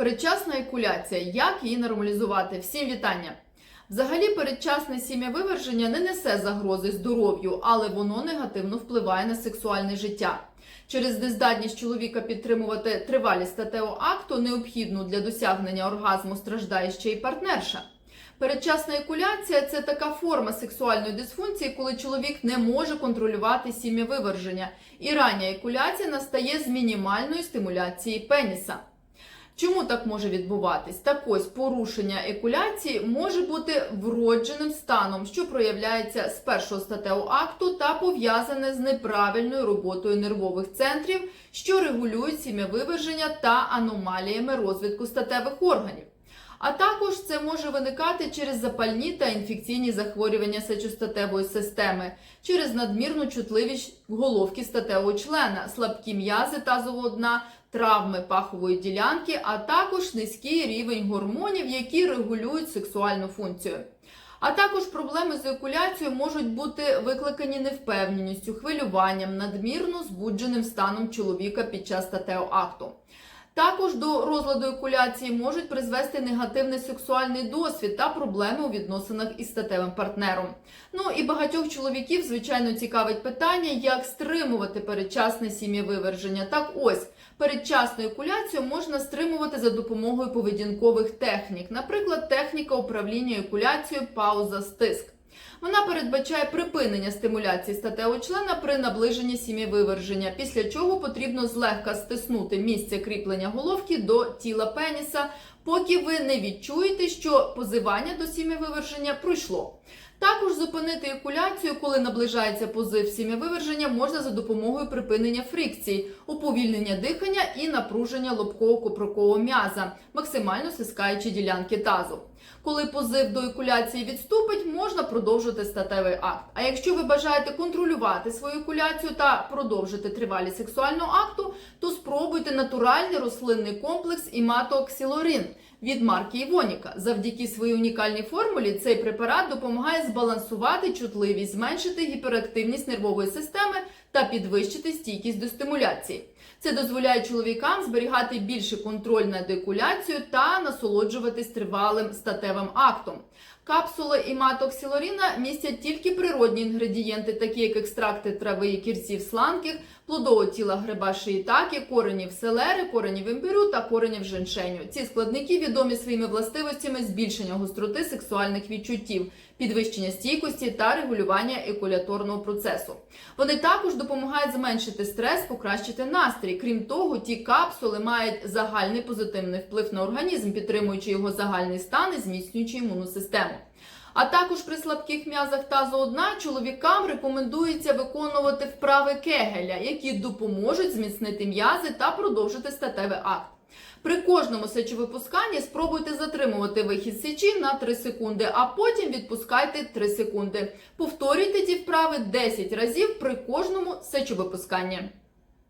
Передчасна екуляція. Як її нормалізувати? Всім вітання! Взагалі, передчасне сім'явиверження не несе загрози здоров'ю, але воно негативно впливає на сексуальне життя. Через нездатність чоловіка підтримувати тривалість статевого акту, необхідну для досягнення оргазму, страждає ще й партнерша. Передчасна екуляція це така форма сексуальної дисфункції, коли чоловік не може контролювати сім'явиверження, і рання екуляція настає з мінімальної стимуляції пеніса. Чому так може відбуватись? Так ось порушення екуляції може бути вродженим станом, що проявляється з першого статевого акту та пов'язане з неправильною роботою нервових центрів, що регулюють сім'явиверження та аномаліями розвитку статевих органів. А також це може виникати через запальні та інфекційні захворювання сечостатевої системи, через надмірну чутливість головки статевого члена, слабкі м'язи тазового дна, травми пахової ділянки, а також низький рівень гормонів, які регулюють сексуальну функцію. А також проблеми з екуляцією можуть бути викликані невпевненістю, хвилюванням, надмірно збудженим станом чоловіка під час статевого акту. Також до розладу екуляції можуть призвести негативний сексуальний досвід та проблеми у відносинах із статевим партнером. Ну і багатьох чоловіків, звичайно, цікавить питання, як стримувати передчасне сім'євиверження. Так ось передчасну екуляцію можна стримувати за допомогою поведінкових технік, наприклад, техніка управління екуляцією пауза стиск. Вона передбачає припинення стимуляції статевого члена при наближенні сім'євиверження, після чого потрібно злегка стиснути місце кріплення головки до тіла пеніса, поки ви не відчуєте, що позивання до сім'євиверження пройшло. Також зупинити екуляцію, коли наближається позив сім'євиверження, можна за допомогою припинення фрикцій, уповільнення дихання і напруження лобково копрокового м'яза, максимально стискаючи ділянки тазу. Коли позив до екуляції відступить, можна продовжити статевий акт. А якщо ви бажаєте контролювати свою екуляцію та продовжити тривалість сексуального акту, то спробуйте натуральний рослинний комплекс іматооксилорин від марки Івоніка. Завдяки своїй унікальній формулі цей препарат допомагає збалансувати чутливість, зменшити гіперактивність нервової системи та підвищити стійкість до стимуляції. Це дозволяє чоловікам зберігати більший контроль над екуляцією та насолоджуватись тривалим статевим актом. Капсули іматоксилоріна містять тільки природні інгредієнти, такі як екстракти трави і кірців сланких, плодового тіла гриба шиїтаки, коренів селери, коренів імбирю та коренів женшеню. Ці складники відомі своїми властивостями збільшення гостроти сексуальних відчуттів, підвищення стійкості та регулювання екуляторного процесу. Вони також допомагають зменшити стрес, покращити настрій. Крім того, ті капсули мають загальний позитивний вплив на організм, підтримуючи його загальний стан і зміцнюючи імунну систему. А також при слабких м'язах тазового дна чоловікам рекомендується виконувати вправи кегеля, які допоможуть зміцнити м'язи та продовжити статевий акт. При кожному сечовипусканні спробуйте затримувати вихід сечі на 3 секунди, а потім відпускайте 3 секунди. Повторюйте ці вправи 10 разів при кожному сечовипусканні.